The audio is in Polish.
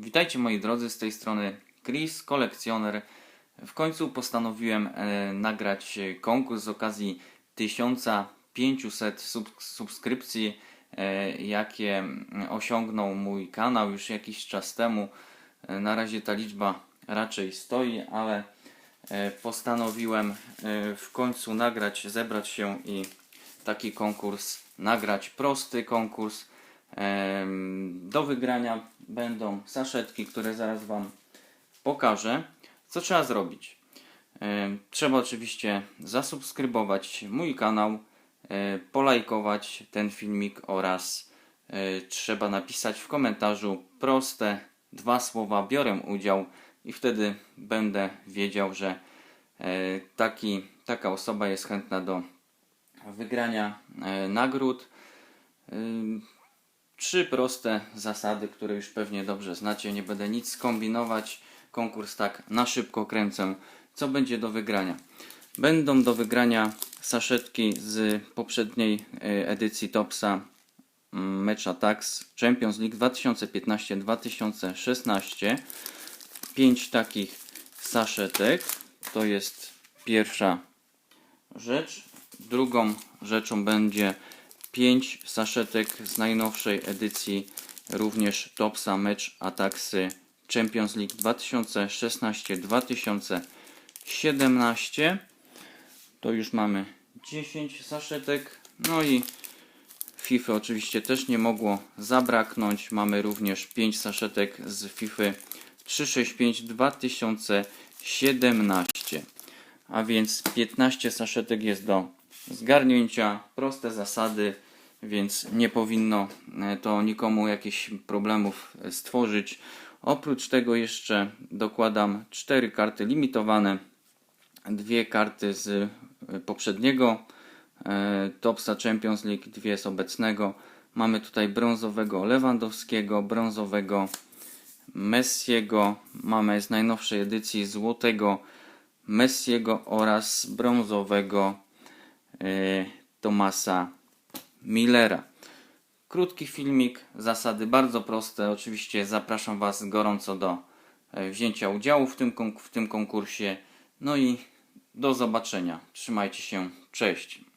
Witajcie moi drodzy, z tej strony Chris, kolekcjoner. W końcu postanowiłem e, nagrać konkurs z okazji 1500 sub subskrypcji, e, jakie osiągnął mój kanał już jakiś czas temu. E, na razie ta liczba raczej stoi, ale e, postanowiłem e, w końcu nagrać, zebrać się i taki konkurs nagrać. Prosty konkurs. Em, Do wygrania będą saszetki, które zaraz Wam pokażę. Co trzeba zrobić? Em, Trzeba oczywiście zasubskrybować mój kanał, e, polajkować ten filmik oraz e, trzeba napisać w komentarzu proste dwa słowa biorę udział i wtedy będę wiedział, że e, taki, taka osoba jest chętna do wygrania e, nagród. Trzy proste zasady, które już pewnie dobrze znacie. Nie będę nic kombinować. Konkurs tak na szybko kręcę. Co będzie do wygrania? Będą do wygrania saszetki z poprzedniej e, edycji Topsa mm, Match Attacks Champions League 2015-2016. Pięć takich saszetek. To jest pierwsza rzecz. Drugą rzeczą będzie 5 saszetek z najnowszej edycji również Topsa Match Attacksy Champions League 2016-2017. To już mamy 10 saszetek. No i FIFA oczywiście też nie mogło zabraknąć. Mamy również 5 saszetek z FIFA 365 2017. A więc 15 saszetek jest do zgarnięcia. Proste zasady, więc nie powinno e, to nikomu jakichś problemów e, stworzyć. Oprócz tego jeszcze dokładam 4 karty limitowane, dwie karty z e, poprzedniego Topsa Champions League, dwie z obecnego. Mamy tutaj brązowego Lewandowskiego, brązowego Messiego, mamy z najnowszej edycji złotego Messiego oraz brązowego Tomasa Millera. Krótki filmik, zasady bardzo proste. Oczywiście zapraszam Was gorąco do e, wzięcia udziału w tym, w tym konkursie. No i do zobaczenia. Trzymajcie się. Cześć.